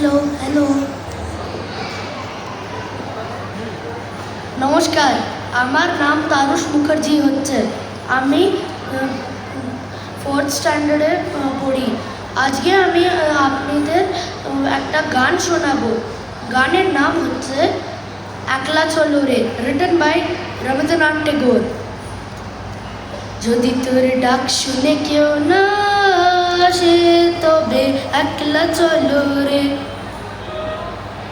Hello hello নমস্কার, আমার নাম তারুষ মুখার্জি হচ্ছে। আমি ফোর্থ স্ট্যান্ডার্ডে পড়ি। আজকে আমি আপনাদের একটা গান শোনাবো। গানের নাম হচ্ছে একলা চলো রে রিটেন বাই রবীন্দ্রনাথ টেগোর। যদি তোর ডাক শুনে কেউ না আসে, তবে একলা চলো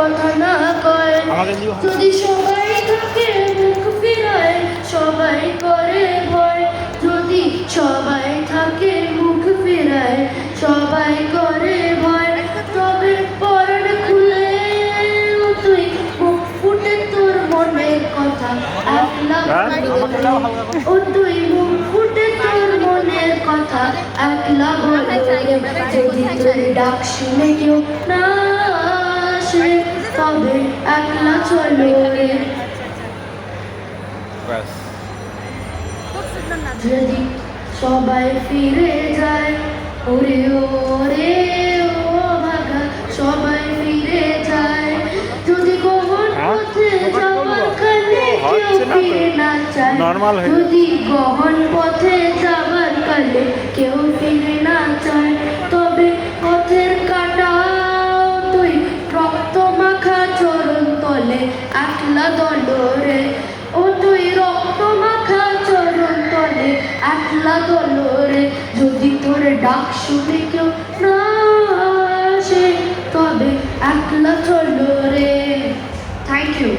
কথা না কয়। যদি সবাই থাকে মুখ ফিরায় সবাই করে ভয়। যদি সবাই থাকে মুখ ফিরায় সবাই করে ভয়। তবে পরন খুলে তুই মুখ ফুটে তোর মনের কথা। একলা হ্যাঁ। ও তুই মুখ ফুটে তোর মনের কথা। একলা বলে যদি তোর ডাক শুনে কেউ না আসে তবে একলা চলো রে। যদি সবাই ফিরে যায় ওরে ওরে ও ভাগা সবাই ফিরে যায়। যদি কখন হ্যাঁ? পথে যাওয়ার কালে কেউ। ফিরে না চায় যদি গহন পথে যাবার কালে একলা দলরে ও তুই রক্ত মাখা চরণ তলে একলা দলরে। যদি তোর ডাক শুনে কেউ না আসে, তবে একলা চলরে। Thank you